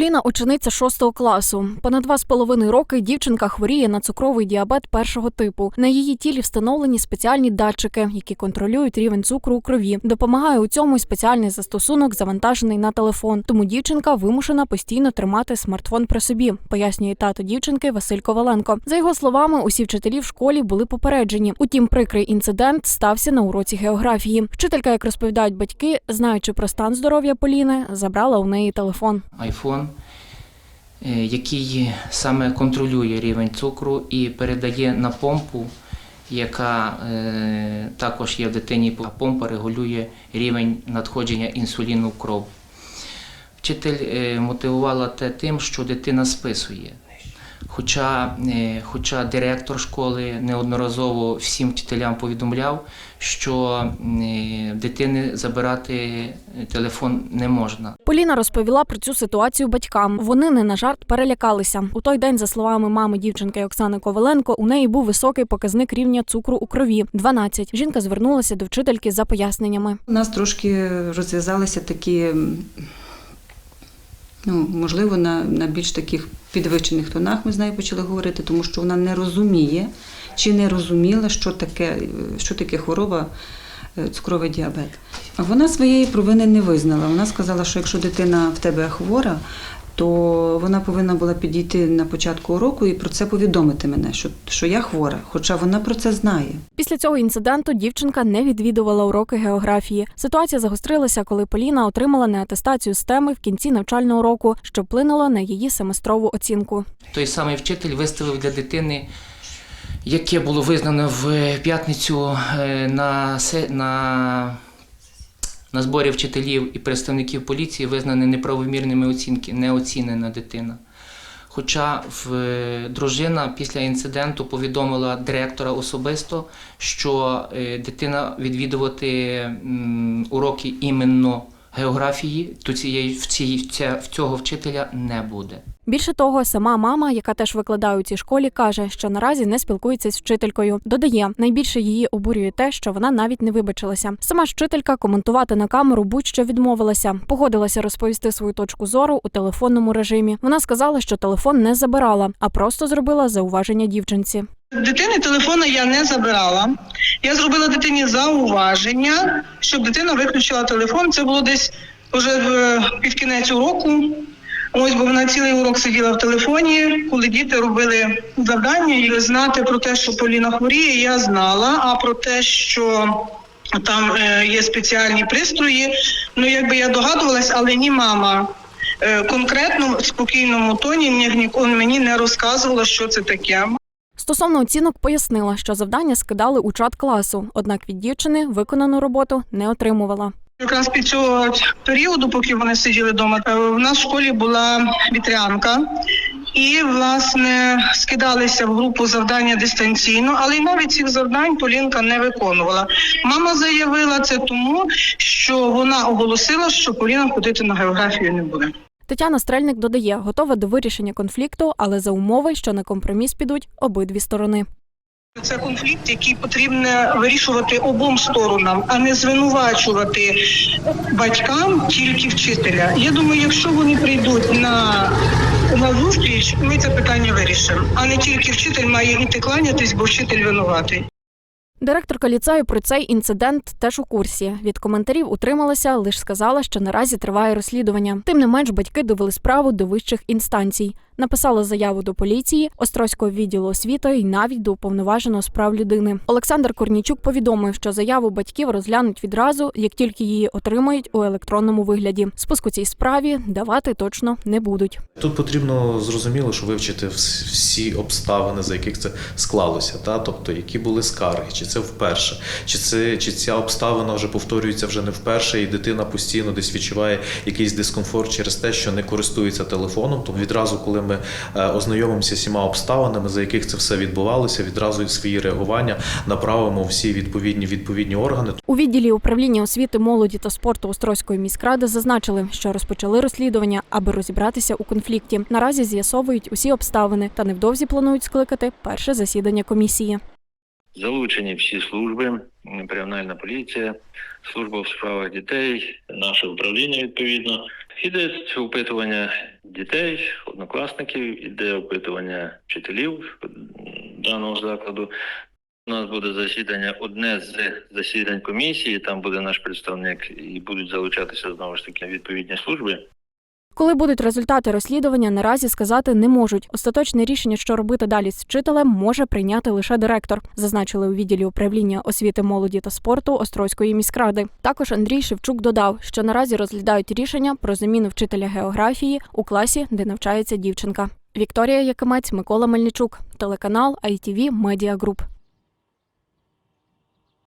Поліна учениця 6 класу. Понад два з половиною роки дівчинка хворіє на цукровий діабет першого типу. На її тілі встановлені спеціальні датчики, які контролюють рівень цукру у крові. Допомагає у цьому й спеціальний застосунок, завантажений на телефон. Тому дівчинка вимушена постійно тримати смартфон при собі, пояснює тато дівчинки Василь Коваленко. За його словами, усі вчителі в школі були попереджені. Утім, прикрий інцидент стався на уроці географії. Вчителька, як розповідають батьки, знаючи про стан здоров'я Поліни, забрала у неї телефон. е, який саме контролює рівень цукру і передає на помпу, яка е, також є в дитині, а помпа регулює рівень надходження інсуліну в кров. Вчитель е, мотивувала те тим, що дитина списує. Хоча, е, хоча директор школи неодноразово всім вчителям повідомляв, що е, дитини забирати телефон не можна. Поліна розповіла про цю ситуацію батькам. Вони не на жарт перелякалися. У той день, за словами мами дівчинки Оксани Коваленко, у неї був високий показник рівня цукру у крові 12. Жінка звернулася до вчительки за поясненнями. У нас трошки розв'язалися такі, ну, можливо, на, на більш таких підвищених тонах ми з нею почали говорити, тому що вона не розуміє чи не розуміла, що таке, що таке хвороба е, цукровий діабет. Вона своєї провини не визнала. Вона сказала, що якщо дитина в тебе хвора, то вона повинна була підійти на початку уроку і про це повідомити мене, що, що я хвора, хоча вона про це знає. Після цього інциденту дівчинка не відвідувала уроки географії. Ситуація загострилася, коли Поліна отримала неатестацію з теми в кінці навчального року, що вплинуло на її семестрову оцінку. Той самий вчитель виставив для дитини, яке було визнано в п'ятницю е, на, се- на, на зборі вчителів і представників поліції, визнані неправомірними оцінки, неоцінена дитина. Хоча в, е, дружина після інциденту повідомила директора особисто, що е, дитина відвідувати уроки іменно географії, то цієї в, цій, ця- в цього вчителя не буде. Більше того, сама мама, яка теж викладає у цій школі, каже, що наразі не спілкується з вчителькою. Додає, найбільше її обурює те, що вона навіть не вибачилася. Сама ж вчителька коментувати на камеру будь-що відмовилася. Погодилася розповісти свою точку зору у телефонному режимі. Вона сказала, що телефон не забирала, а просто зробила зауваження дівчинці. Дитини телефона я не забирала. Я зробила дитині зауваження, щоб дитина виключила телефон. Це було десь вже в півкінець уроку. Ось, бо вона цілий урок сиділа в телефоні, коли діти робили завдання і знати про те, що Поліна хворіє, я знала. А про те, що там е, є спеціальні пристрої, ну якби я догадувалась, але ні мама. е, Конкретно в спокійному тоні мені не розказувала, що це таке. Стосовно оцінок пояснила, що завдання скидали у чат класу, однак від дівчини виконану роботу не отримувала. Якраз під цього періоду, поки вони сиділи вдома, е, в нас в школі була вітрянка, і власне скидалися в групу завдання дистанційно, але й навіть цих завдань Полінка не виконувала. Мама заявила це тому, що вона оголосила, що Поліна ходити на географію не буде. Тетяна Стрельник додає, готова до вирішення конфлікту, але за умови, що на компроміс підуть обидві сторони. Це конфлікт, який потрібно вирішувати обом сторонам, а не звинувачувати батькам тільки вчителя. Я думаю, якщо вони прийдуть на, на зустріч, ми це питання вирішимо. А не тільки вчитель має іти кланятись, бо вчитель винуватий. Директорка ліцею про цей інцидент теж у курсі. Від коментарів утрималася, лише сказала, що наразі триває розслідування. Тим не менш, батьки довели справу до вищих інстанцій. Написали заяву до поліції, Острозького відділу освіти і навіть до уповноваженого з прав людини. Олександр Корнічук повідомив, що заяву батьків розглянуть відразу, як тільки її отримають у електронному вигляді. Спуску цій справі давати точно не будуть. Тут потрібно зрозуміло, що вивчити всі обставини, за яких це склалося, та тобто які були скарги, чи це вперше, чи це чи ця обставина вже повторюється вже не вперше, і дитина постійно десь відчуває якийсь дискомфорт через те, що не користується телефоном. То відразу, коли ми е, ознайомимося з всіма обставинами, за яких це все відбувалося, відразу свої реагування направимо всі відповідні відповідні органи. У відділі управління освіти, молоді та спорту Острозької міськради зазначили, що розпочали розслідування, аби розібратися у конфлікті. Наразі з'ясовують усі обставини та невдовзі планують скликати перше засідання комісії. Залучені всі служби, м, кримінальна поліція, служба у справах дітей, наше управління відповідно. Іде опитування дітей, однокласників, іде опитування вчителів даного закладу. У нас буде засідання, одне з засідань комісії, там буде наш представник і будуть залучатися знову ж таки відповідні служби. Коли будуть результати розслідування, наразі сказати не можуть. Остаточне рішення, що робити далі з вчителем, може прийняти лише директор, зазначили у відділі управління освіти, молоді та спорту Острозької міськради. Також Андрій Шевчук додав, що наразі розглядають рішення про заміну вчителя географії у класі, де навчається дівчинка. Вікторія Якимець, Микола Мельничук, телеканал ITV Media Group.